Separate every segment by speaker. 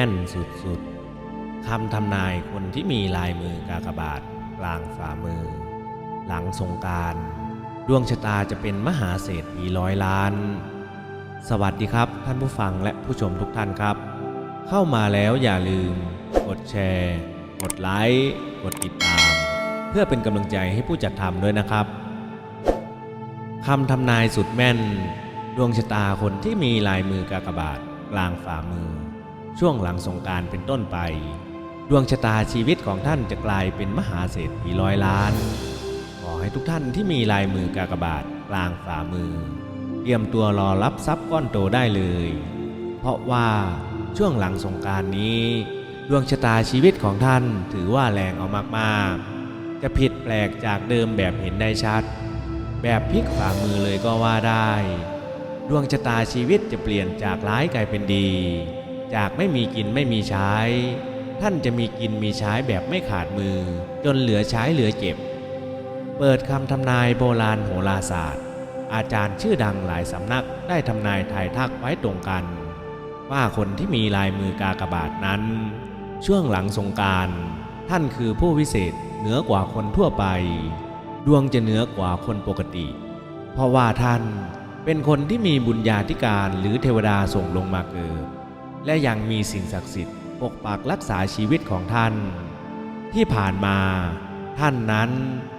Speaker 1: ม่นสุดๆ คำทำนายคนที่มีลายมือกากบาทกลางฝ่ามือ หลังสงการดวงชะตาจะเป็นมหาเศรษฐีร้อยล้าน สวัสดีครับท่านผู้ฟังและผู้ชมทุกท่านครับ เข้ามาแล้วอย่าลืม กดแชร์ กดไลค์กดติดตาม เพื่อเป็นกำลังใจให้ผู้จัดทำด้วยนะครับคำทำนายสุดแม่น ดวงชะตาคนที่มีลายมือกากบาทกลางฝ่ามือ ช่วงหลังสงการเป็นต้นไป ดวงชะตาชีวิตของท่านจะกลายเป็นมหาเศรษฐีร้อยล้าน ขอให้ทุกท่านที่มีลายมือกากบาทกลางฝ่ามือ เตรียมตัวรอรับทรัพย์ก้อนโตได้เลย เพราะว่าช่วงหลังสงการนี้ ดวงชะตาชีวิตของท่านถือว่าแรงเอามากๆ จะผิดแปลกจากเดิมแบบเห็นได้ชัด แบบพลิกฝ่ามือเลยก็ว่าได้ ดวงชะตาชีวิตจะเปลี่ยนจากร้ายกลายเป็นดี จากไม่มีกินไม่มีใช้ ท่านจะมีกินมีใช้แบบไม่ขาดมือ จนเหลือใช้เหลือเก็บ เปิดคำทำนายโบราณโหราศาสตร์ อาจารย์ชื่อดังหลายสำนักได้ทำนายทายทักไว้ตรงกัน ว่าคนที่มีลายมือกากบาทนั้น ช่วงหลังสงการท่านคือผู้วิเศษเหนือกว่าคนทั่วไป ดวงจะเหนือกว่าคนปกติ เพราะว่าท่านเป็นคนที่มีบุญญาธิการหรือเทวดาส่งลงมาเกิด และยังมีสิ่งศักดิ์สิทธิ์ปกปักรักษาชีวิตของท่าน ที่ผ่านมาท่านนั้น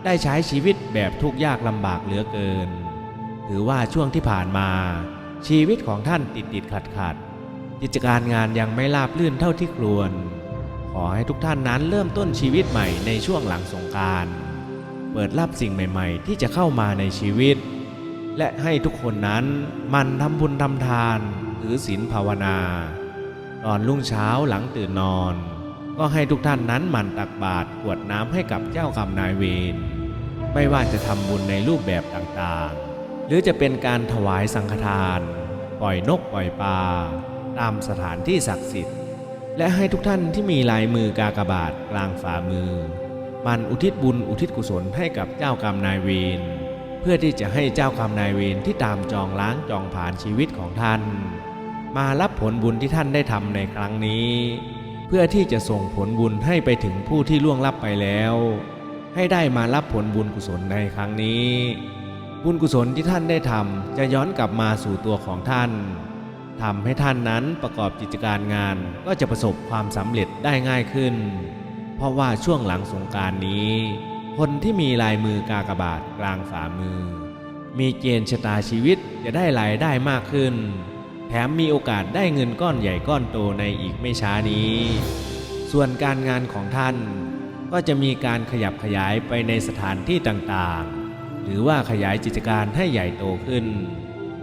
Speaker 1: ได้ใช้ชีวิตแบบทุกข์ยากลำบากเหลือเกิน ถือว่าช่วงที่ผ่านมา ชีวิตของท่านติดติดขัดขัดกิจการงานยังไม่ราบรื่นเท่าที่ควร ขอให้ทุกท่านนั้นเริ่มต้นชีวิตใหม่ในช่วงหลังสงการเปิดรับสิ่งใหม่ ๆ ที่จะเข้ามาในชีวิต และให้ทุกคนนั้นมันทำบุญทำทาน หรือศีลภาวนา ตอนรุ่งเช้าหลังตื่นนอน ก็ให้ทุกท่านนั้นหมั่นตักบาตรกวดน้ำให้กับเจ้ากรรมนายเวรไม่ว่าจะทำบุญในรูปแบบต่างๆ หรือจะเป็นการถวายสังฆทาน ปล่อยนกปล่อยปลาตามสถานที่ศักดิ์สิทธิ์ และให้ทุกท่านที่มีลายมือกากบาทกลางฝ่ามือ มันอุทิศบุญอุทิศกุศลให้กับเจ้ากรรมนายเวรเพื่อที่จะให้เจ้ากรรมนายเวรที่ตามจองล้างจองผ่านชีวิตของท่าน มารับผลบุญที่ท่านได้ทำในครั้งนี้ เพื่อที่จะส่งผลบุญให้ไปถึงผู้ที่ล่วงลับไปแล้ว ให้ได้มารับผลบุญกุศลในครั้งนี้ บุญกุศลที่ท่านได้ทำจะย้อนกลับมาสู่ตัวของท่านทำให้ท่านนั้นประกอบกิจการงานก็จะประสบความสำเร็จได้ง่ายขึ้น เพราะว่าช่วงหลังสงการนี้ คนที่มีลายมือกากบาทกลางฝ่ามือ มีเกณฑ์ชะตาชีวิตจะได้รายได้มากขึ้น แถมมีโอกาสได้เงินก้อนใหญ่ก้อนโตในอีกไม่ช้านี้ ส่วนการงานของท่านก็จะมีการขยับขยายไปในสถานที่ต่างๆ หรือว่าขยายกิจการให้ใหญ่โตขึ้น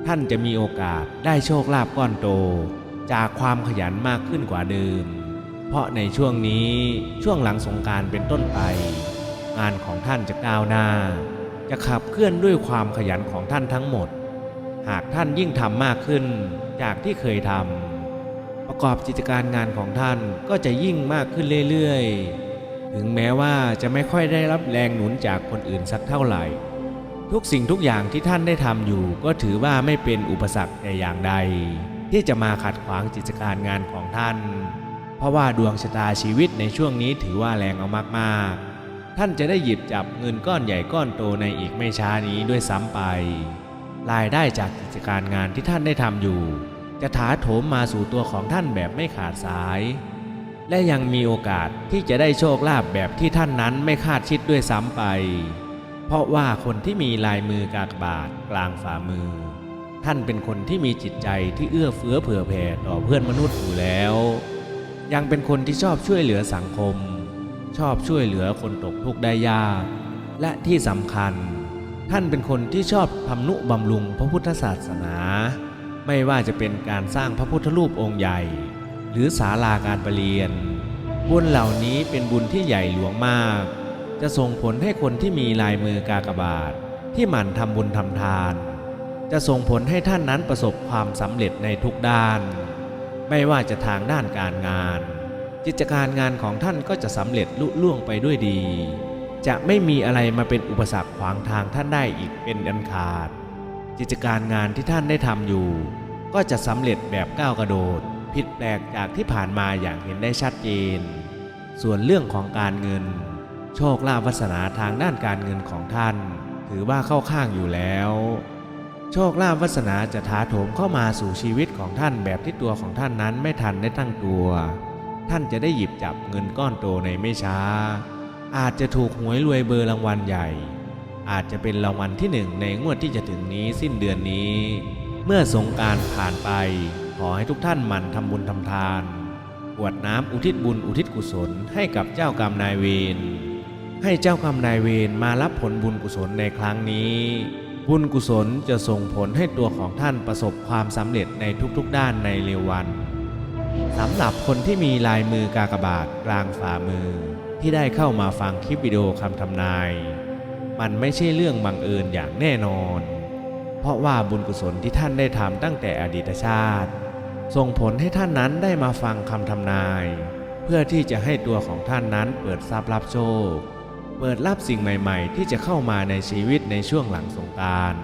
Speaker 1: ท่านจะมีโอกาสได้โชคลาภก้อนโต จากความขยันมากขึ้นกว่าเดิม เพราะในช่วงนี้ช่วงหลังสงการเป็นต้นไป งานของท่านจะก้าวหน้า จะขับเคลื่อนด้วยความขยันของท่านทั้งหมด หากท่านยิ่งทำมากขึ้นจากที่เคยทำประกอบกิจการงานของท่านก็จะยิ่งมากขึ้นเรื่อยๆ ถึงแม้ว่าจะไม่ค่อยได้รับแรงหนุนจากคนอื่นสักเท่าไหร่ ทุกสิ่งทุกอย่างที่ท่านได้ทำอยู่ ก็ถือว่าไม่เป็นอุปสรรคแต่อย่างใด ที่จะมาขัดขวางกิจการงานของท่าน เพราะว่าดวงชะตาชีวิตในช่วงนี้ถือว่าแรงเอามากๆ ท่านจะได้หยิบจับเงินก้อนใหญ่ก้อนโตในอีกไม่ช้านี้ด้วยซ้ำไป รายได้จากกิจการงานที่ท่านได้ทำอยู่ จะถาโถมมาสู่ตัวของท่านแบบไม่ขาดสาย และยังมีโอกาสที่จะได้โชคลาภแบบที่ท่านนั้นไม่คาดคิดด้วยซ้ำไป เพราะว่าคนที่มีลายมือกากบาทกลางฝ่ามือ ท่านเป็นคนที่มีจิตใจที่เอื้อเฟื้อเผื่อแผ่ต่อเพื่อนมนุษย์อยู่แล้ว ยังเป็นคนที่ชอบช่วยเหลือสังคม ชอบช่วยเหลือคนตกทุกข์ได้ยาก และที่สำคัญ ท่านเป็นคนที่ชอบทำนุบำรุงพระพุทธศาสนา ไม่ว่าจะเป็นการสร้างพระพุทธรูปองค์ใหญ่ หรือศาลาการประเรียน บุญเหล่านี้เป็นบุญที่ใหญ่หลวงมาก จะส่งผลให้คนที่มีลายมือกากบาท ที่หมั่นทำบุญทำทาน จะส่งผลให้ท่านนั้นประสบความสำเร็จในทุกด้าน ไม่ว่าจะทางด้านการงาน กิจการงานของท่านก็จะสำเร็จลุล่วงไปด้วยดี จะไม่มีอะไรมาเป็นอุปสรรคขวางทางท่านได้อีกเป็นอันขาด กิจการงานที่ท่านได้ทำอยู่ ก็จะสำเร็จแบบก้าวกระโดด ผิดแปลกจากที่ผ่านมาอย่างเห็นได้ชัดเจน ส่วนเรื่องของการเงิน โชคลาภวาสนาทางด้านการเงินของท่าน ถือว่าเข้าข้างอยู่แล้ว โชคลาภวาสนาจะท้าโถมเข้ามาสู่ชีวิตของท่านแบบที่ตัวของท่านนั้นไม่ทันได้ตั้งตัว ท่านจะได้หยิบจับเงินก้อนโตในไม่ช้า อาจจะถูกหวยรวยเบอร์รางวัลใหญ่ อาจจะเป็นรางวัลที่หนึ่งในงวดที่จะถึงนี้สิ้นเดือนนี้ เมื่อสงการผ่านไป ขอให้ทุกท่านหมั่นทำบุญทำทานกวดน้ำอุทิศบุญอุทิศกุศลให้กับเจ้ากรรมนายเวรให้เจ้ากรรมนายเวรมารับผลบุญกุศลในครั้งนี้ บุญกุศลจะส่งผลให้ตัวของท่านประสบความสำเร็จในทุกๆด้านในเร็ววันสำหรับคนที่มีลายมือกากบาทกลางฝ่ามือ ที่ได้เข้ามาฟังคลิปวิดีโอคำทำนาย มันไม่ใช่เรื่องบังเอิญอย่างแน่นอน เพราะว่าบุญกุศลที่ท่านได้ทำตั้งแต่อดีตชาติ ส่งผลให้ท่านนั้นได้มาฟังคำทำนาย เพื่อที่จะให้ตัวของท่านนั้นเปิดทรัพย์รับโชค เปิดรับสิ่งใหม่ๆ ที่จะเข้ามาในชีวิตในช่วงหลังสงการ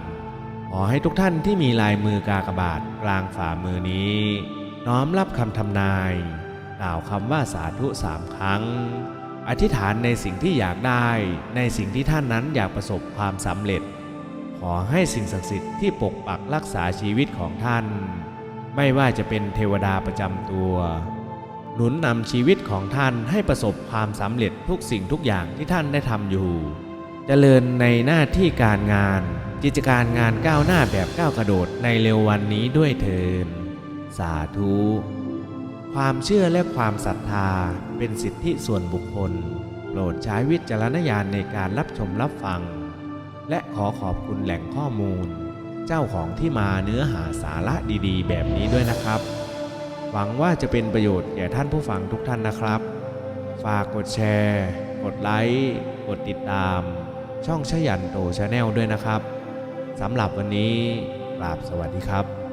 Speaker 1: ขอให้ทุกท่านที่มีลายมือกากบาทกลางฝ่ามือนี้ น้อมรับคำทำนาย กล่าวคำว่าสาธุสามครั้ง อธิษฐานในสิ่งที่อยากได้ ในสิ่งที่ท่านนั้นอยากประสบความสำเร็จ ขอให้สิ่งศักดิ์สิทธิ์ที่ปกปักรักษาชีวิตของท่าน ไม่ว่าจะเป็นเทวดาประจำตัว หนุนนำชีวิตของท่านให้ประสบความสำเร็จทุกสิ่งทุกอย่างที่ท่านได้ทำอยู่เจริญในหน้าที่การงาน กิจการงานก้าวหน้าแบบก้าวกระโดดในเร็ววันนี้ด้วยเถินสาธุ ความเชื่อและความศรัทธาเป็นสิทธิส่วนบุคคล โปรดใช้วิจารณญาณในการรับชมรับฟัง และขอขอบคุณแหล่งข้อมูล เจ้าของที่มาเนื้อหาสาระดีๆ แบบนี้ด้วยนะครับ หวังว่าจะเป็นประโยชน์แก่ท่านผู้ฟังทุกท่านนะครับ ฝากกดแชร์ กดไลค์กดติดตาม ช่องชยันโตชาแนลด้วยนะครับสำหรับวันนี้กราบสวัสดีครับ